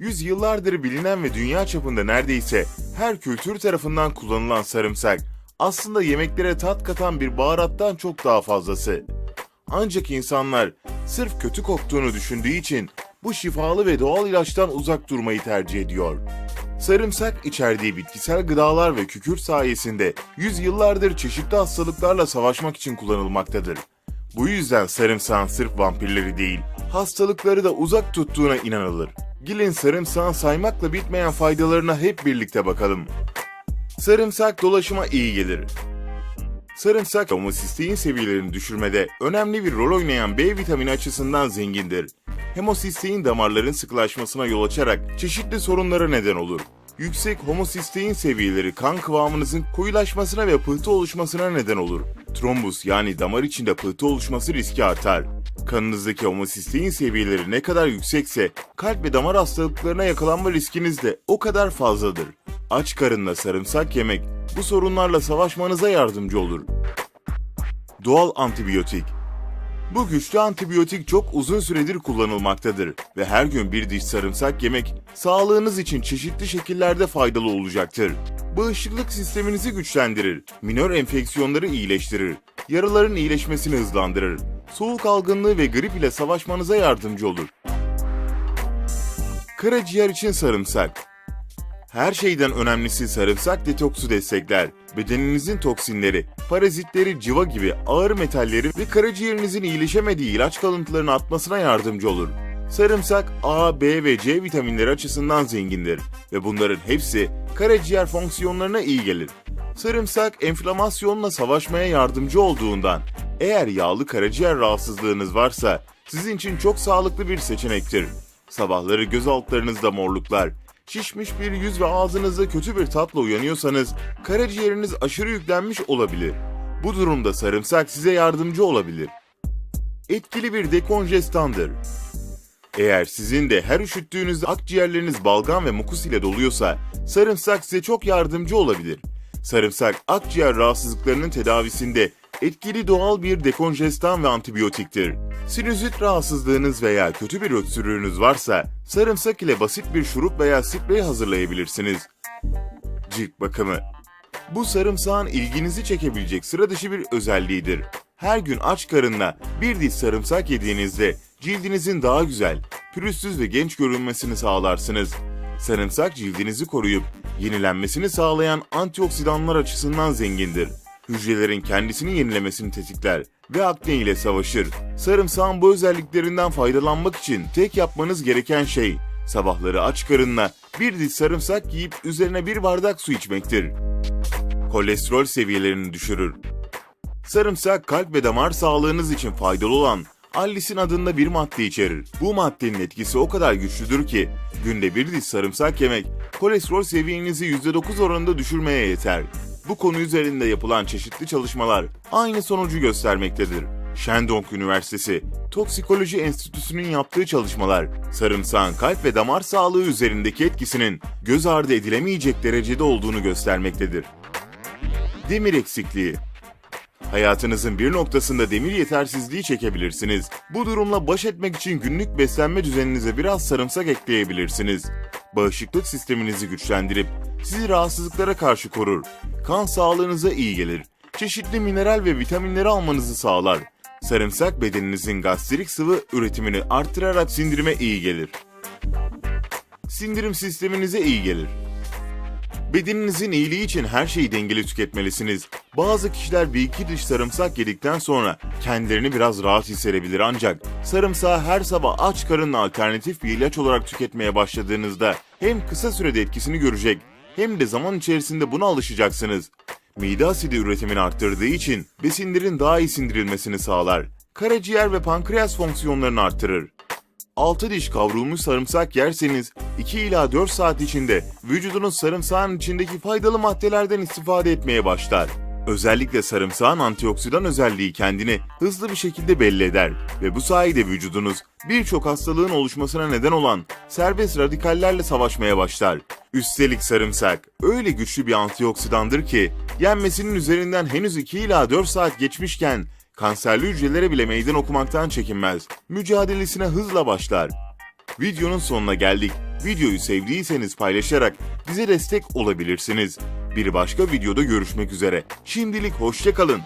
Yüzyıllardır bilinen ve dünya çapında neredeyse her kültür tarafından kullanılan sarımsak aslında yemeklere tat katan bir baharattan çok daha fazlası. Ancak insanlar sırf kötü koktuğunu düşündüğü için bu şifalı ve doğal ilaçtan uzak durmayı tercih ediyor. Sarımsak içerdiği bitkisel gıdalar ve kükürt sayesinde yüzyıllardır çeşitli hastalıklarla savaşmak için kullanılmaktadır. Bu yüzden sarımsağın sırf vampirleri değil, hastalıkları da uzak tuttuğuna inanılır. Gelin sarımsağın saymakla bitmeyen faydalarına hep birlikte bakalım. Sarımsak dolaşıma iyi gelir. Sarımsak homosistein seviyelerini düşürmede önemli bir rol oynayan B vitamini açısından zengindir. Hemosistein damarların sıkılaşmasına yol açarak çeşitli sorunlara neden olur. Yüksek homosistein seviyeleri kan kıvamınızın koyulaşmasına ve pıhtı oluşmasına neden olur. Trombus yani damar içinde pıhtı oluşması riski artar. Kanınızdaki homosistein seviyeleri ne kadar yüksekse kalp ve damar hastalıklarına yakalanma riskiniz de o kadar fazladır. Aç karınla sarımsak yemek bu sorunlarla savaşmanıza yardımcı olur. Doğal antibiyotik bu güçlü antibiyotik çok uzun süredir kullanılmaktadır ve her gün bir diş sarımsak yemek sağlığınız için çeşitli şekillerde faydalı olacaktır. Bağışıklık sisteminizi güçlendirir, minör enfeksiyonları iyileştirir, yaraların iyileşmesini hızlandırır, soğuk algınlığı ve grip ile savaşmanıza yardımcı olur. Karaciğer için sarımsak her şeyden önemlisi sarımsak detoksu destekler. Bedeninizin toksinleri, parazitleri, civa gibi ağır metalleri ve karaciğerinizin iyileşemediği ilaç kalıntılarını atmasına yardımcı olur. Sarımsak A, B ve C vitaminleri açısından zengindir ve bunların hepsi karaciğer fonksiyonlarına iyi gelir. Sarımsak enflamasyonla savaşmaya yardımcı olduğundan eğer yağlı karaciğer rahatsızlığınız varsa sizin için çok sağlıklı bir seçenektir. Sabahları göz altlarınızda morluklar, şişmiş bir yüz ve ağzınızda kötü bir tatla uyanıyorsanız karaciğeriniz aşırı yüklenmiş olabilir. Bu durumda sarımsak size yardımcı olabilir. Etkili bir dekonjestandır. Eğer sizin de her üşüttüğünüzde akciğerleriniz balgam ve mukus ile doluyorsa sarımsak size çok yardımcı olabilir. Sarımsak akciğer rahatsızlıklarının tedavisinde etkili doğal bir dekonjestan ve antibiyotiktir. Sinüzit rahatsızlığınız veya kötü bir öksürüğünüz varsa sarımsak ile basit bir şurup veya sprey hazırlayabilirsiniz. Cilt bakımı Bu sarımsağın ilginizi çekebilecek sıra dışı bir özelliğidir. Her gün aç karınla bir diş sarımsak yediğinizde cildinizin daha güzel, pürüzsüz ve genç görünmesini sağlarsınız. Sarımsak cildinizi koruyup yenilenmesini sağlayan antioksidanlar açısından zengindir hücrelerin kendisini yenilemesini tetikler ve akne ile savaşır. Sarımsağın bu özelliklerinden faydalanmak için tek yapmanız gereken şey sabahları aç karınla bir diş sarımsak yiyip üzerine bir bardak su içmektir. Kolesterol seviyelerini düşürür. Sarımsak kalp ve damar sağlığınız için faydalı olan allisin adında bir madde içerir. Bu maddenin etkisi o kadar güçlüdür ki günde bir diş sarımsak yemek kolesterol seviyenizi %9 oranında düşürmeye yeter. Bu konu üzerinde yapılan çeşitli çalışmalar aynı sonucu göstermektedir. Shandong Üniversitesi Toksikoloji Enstitüsü'nün yaptığı çalışmalar, sarımsağın kalp ve damar sağlığı üzerindeki etkisinin göz ardı edilemeyecek derecede olduğunu göstermektedir. Demir eksikliği Hayatınızın bir noktasında demir yetersizliği çekebilirsiniz. Bu durumla baş etmek için günlük beslenme düzeninize biraz sarımsak ekleyebilirsiniz. Bağışıklık sisteminizi güçlendirip sizi rahatsızlıklara karşı korur. Kan sağlığınıza iyi gelir. Çeşitli mineral ve vitaminleri almanızı sağlar. Sarımsak bedeninizin gastrik sıvı üretimini arttırarak sindirime iyi gelir. Sindirim sisteminize iyi gelir. Bedeninizin iyiliği için her şeyi dengeli tüketmelisiniz. Bazı kişiler bir iki diş sarımsak yedikten sonra kendilerini biraz rahat hissedebilir ancak sarımsağı her sabah aç karınla alternatif bir ilaç olarak tüketmeye başladığınızda hem kısa sürede etkisini görecek hem de zaman içerisinde buna alışacaksınız. Mide asidi üretimini arttırdığı için besinlerin daha iyi sindirilmesini sağlar. Karaciğer ve pankreas fonksiyonlarını arttırır. 6 diş kavrulmuş sarımsak yerseniz 2 ila 4 saat içinde vücudunuz sarımsağın içindeki faydalı maddelerden istifade etmeye başlar. Özellikle sarımsağın antioksidan özelliği kendini hızlı bir şekilde belli eder ve bu sayede vücudunuz birçok hastalığın oluşmasına neden olan serbest radikallerle savaşmaya başlar. Üstelik sarımsak öyle güçlü bir antioksidandır ki yenmesinin üzerinden henüz 2 ila 4 saat geçmişken kanserli hücrelere bile meydan okumaktan çekinmez. Mücadelesine hızla başlar. Videonun sonuna geldik. Videoyu sevdiyseniz paylaşarak bize destek olabilirsiniz. Bir başka videoda görüşmek üzere. Şimdilik hoşçakalın.